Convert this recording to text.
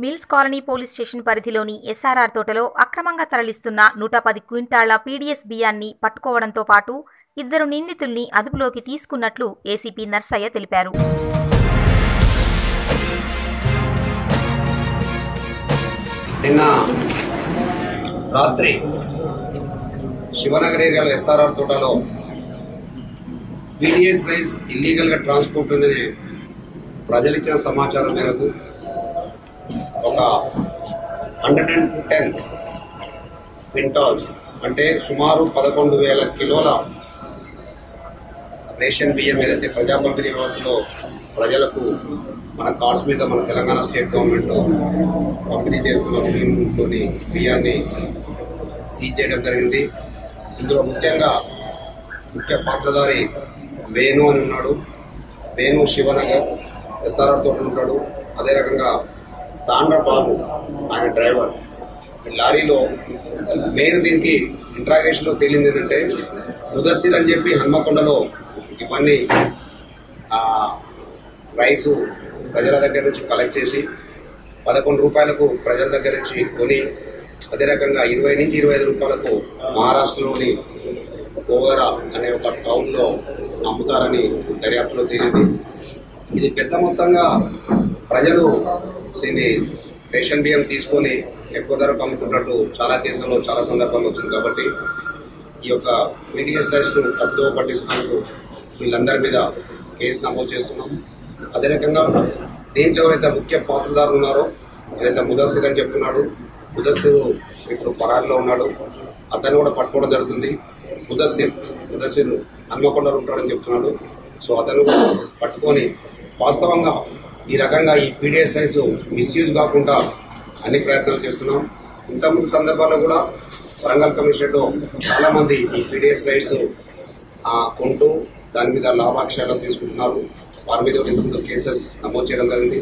Mills colony police station పరిధిలోని SRR తోటలో అక్రమంగా తరలిస్తున్న నూట పది క్వింటాళ్ళ పీడీఎస్ బియ్యాన్ని పట్టుకోవడంతో పాటు ఇద్దరు నిందితుల్ని అదుపులోకి తీసుకున్నట్లు ఏసీపీ నర్సయ్య తెలిపారు. నిన్న రాత్రి శివనగర్ ఏరియాలో ఎస్ఆర్ఆర్ తోటలో పీడిఎస్ రైస్ ఇల్లీగల్గా ట్రాన్స్పోర్ట్ ఉందని ప్రజలు ఇచ్చిన సమాచారం మేరకు ఒక హండ్రెడ్ అండ్ టెన్ క్వింటాల్స్ అంటే సుమారు పదకొండు వేల కిలోల రేషన్ బియ్యం ఏదైతే ప్రజా పంపిణీ వ్యవస్థలో ప్రజలకు మన కార్డ్స్ మీద మన తెలంగాణ స్టేట్ గవర్నమెంట్ పంపిణీ చేస్తున్న స్కీమ్లోని బియ్యాన్ని సీజ్ చేయడం జరిగింది. ఇందులో ముఖ్యంగా ముఖ్య పాత్రధారి వేణు అని ఉన్నాడు. వేణు శివనగర్ ఎస్ఆర్ఆర్ తోటి ఉంటాడు. అదే రకంగా తాండ్రబాబు ఆయన డ్రైవర్. లారీలో మెయిన్ దీనికి ఇంట్రాగేషన్లో తేలింది ఏంటంటే ముదస్సిర్ అని చెప్పి హన్మకొండలో ఇవన్నీ రైస్ రైసు ప్రజల దగ్గర నుంచి కలెక్ట్ చేసి పదకొండు రూపాయలకు ప్రజల దగ్గర నుంచి కొని అదే రకంగా ఇరవై నుంచి ఇరవై ఐదు రూపాయలకు మహారాష్ట్రలోని కోవరా అనే ఒక టౌన్లో అమ్ముతారని దర్యాప్తులో తేలింది. ఇది పెద్ద మొత్తంగా ప్రజలు దీన్ని రేషన్ బియ్యం తీసుకొని ఎక్కువ ధరకు అమ్ముకున్నట్టు చాలా కేసుల్లో చాలా సందర్భాలు వచ్చింది కాబట్టి ఈ యొక్క పీడిఎస్ రైస్ తప్పుదో పట్టిస్తున్నందుకు వీళ్ళందరి మీద కేసు నమోదు చేస్తున్నాం. అదే రకంగా దీంట్లో ఎవరైతే ముఖ్య పాత్రదారులు ఉన్నారో ఏదైతే ముదస్సిర్ అని చెప్తున్నాడు ముదస్సిర్ ఇప్పుడు పరారిలో ఉన్నాడు. అతన్ని కూడా పట్టుకోవడం జరుగుతుంది. ముదస్సిర్ ముదస్సిర్ హన్మకొండలు ఉంటాడని చెప్తున్నాడు. సో అతను పట్టుకొని వాస్తవంగా ఈ రకంగా ఈ పీడిఎస్ రైస్ మిస్యూజ్ కాకుండా అన్ని ప్రయత్నాలు చేస్తున్నాం. ఇంతకుముందు సందర్భాల్లో కూడా వరంగల్ కమిషన్లో చాలామంది ఈ పీడిఎస్ రైట్స్ కొంటూ దాని మీద లాభాక్షరాలు తీసుకుంటున్నారు. వారి మీద ఇంతకుముందు కేసెస్ నమోదు చేయడం జరిగింది.